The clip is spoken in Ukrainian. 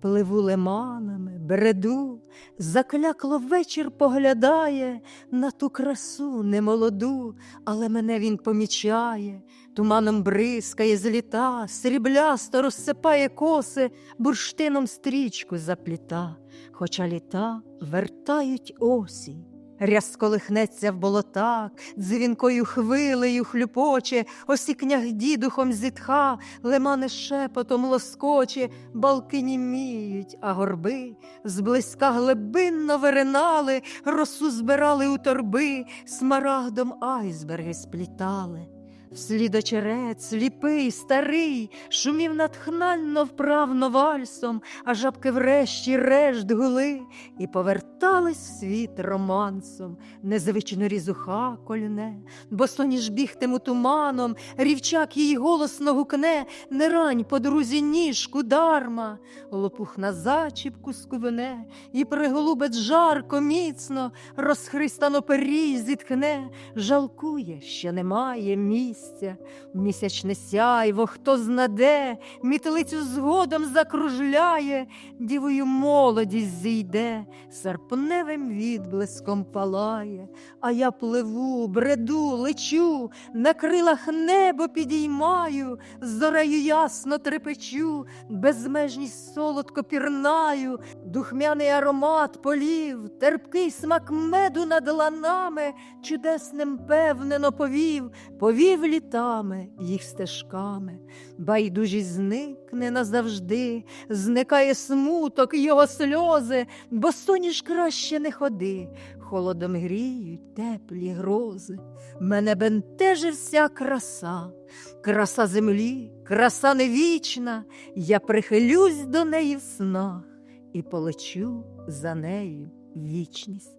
Пливу лиманами, бреду, заклякло вечір поглядає на ту красу немолоду, але мене він помічає, туманом бризкає з літа, сріблясто розсипає коси, бурштином стрічку запліта, хоча літа вертають осінь. Рязко лихнеться в болотах, дзвінкою хвилею хлюпоче, осікнях дідухом зітха, лимани шепотом лоскоче, балки німіють, а горби зблизька глибинно виринали, росу збирали у торби, смарагдом айсберги сплітали. Вслід очерет, сліпий, старий, шумів натхнально вправно вальсом, а жабки врешті решт гули і повертались в світ романсом, незвично різуха кольне, бо соніж бігтиму туманом, рівчак її голосно гукне, не рань подрузі ніжку дарма, лопух на зачіпку скувне, і приголубець жарко, міцно, розхристано перій зітхне, жалкує, що немає місця. Місячне сяйво, хто знаде, мітелицю згодом закружляє, дівою молодість зійде, серпневим відблиском палає, а я пливу, бреду, лечу, на крилах небо підіймаю, зорею ясно трепечу, безмежність солодко пірнаю, духмяний аромат полів, терпкий смак меду над ланами, чудесним певнено повів, повів літами їх стежками, байдужість зникне назавжди, зникає смуток його сльози, бо соніш краще не ходи, холодом гріють теплі грози. Мене бентежить вся краса, краса землі, краса невічна, я прихилюсь до неї в снах і полечу за нею вічність.